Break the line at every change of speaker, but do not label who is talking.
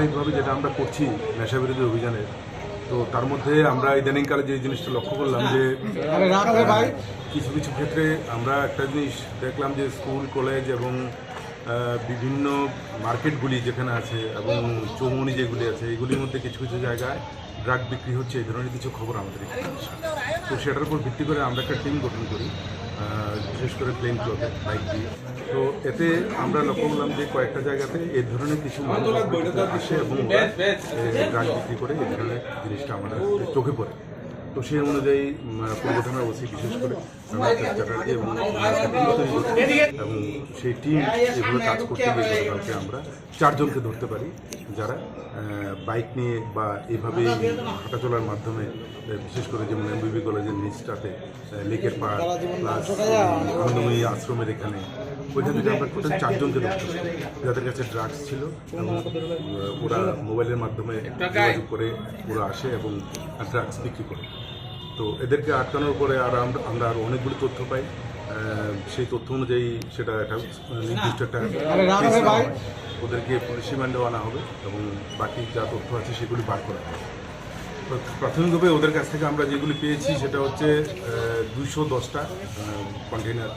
ধারাবাহিকভাবে যেটা আমরা করছি নেশা বিরোধী অভিযানে তো তার মধ্যে আমরা ইদানিংকালে যে জিনিসটা লক্ষ্য করলাম যে কিছু কিছু ক্ষেত্রে আমরা একটা জিনিস দেখলাম যে স্কুল কলেজ এবং বিভিন্ন মার্কেটগুলি যেখানে আছে এবং চৌমনি যেগুলি আছে এগুলির মধ্যে কিছু কিছু জায়গায় ড্রাগ বিক্রি হচ্ছে এই ধরনের কিছু খবর আমাদের তো সেটার উপর ভিত্তি করে আমরা একটা টিম গঠন করি। বিশেষ করে প্লেন ক্লথে বাইক দিয়ে। তো এতে আমরা লক্ষ্য করলাম যে কয়েকটা জায়গাতে এ ধরনের কিছু মানুষ আসে এবং ড্রাগ বিক্রি করে এই ধরনের জিনিসটা আমাদের চোখে পড়ে। তো সেই অনুযায়ী পূর্ব থানার ওসি বিশেষ করে চ্যাটার্জি এবং সেই টিম এভাবে কাজ করতে গিয়ে গতকালকে আমরা চারজনকে ধরতে পারি যারা বাইক নিয়ে বা এইভাবে হাঁটাচলার মাধ্যমে বিশেষ করে যেমন এমবিবি কলেজের নিচটাতে লেকের পাড় প্লাস আনন্দময়ী আশ্রমের এখানে ওইখান থেকে আমরা টোটাল চারজনকে ধরতে যাদের কাছে ড্রাগস ছিল এবং ওরা মোবাইলের মাধ্যমে যোগাযোগ করে ওরা আসে এবং ড্রাগস বিক্রি করে। তো এদেরকে আটকানোর পরে আর আমরা আমরা আরও অনেকগুলো তথ্য পাই। সেই তথ্য অনুযায়ী সেটা একটা নির্দিষ্ট একটা। ওদেরকে পুলিশ রিমান্ডেও আনা হবে এবং বাকি যা তথ্য আছে সেগুলি বার করা হবে। তো প্রাথমিকভাবে ওদের কাছ থেকে আমরা যেগুলি পেয়েছি সেটা হচ্ছে দুইশো দশটা কন্টেনার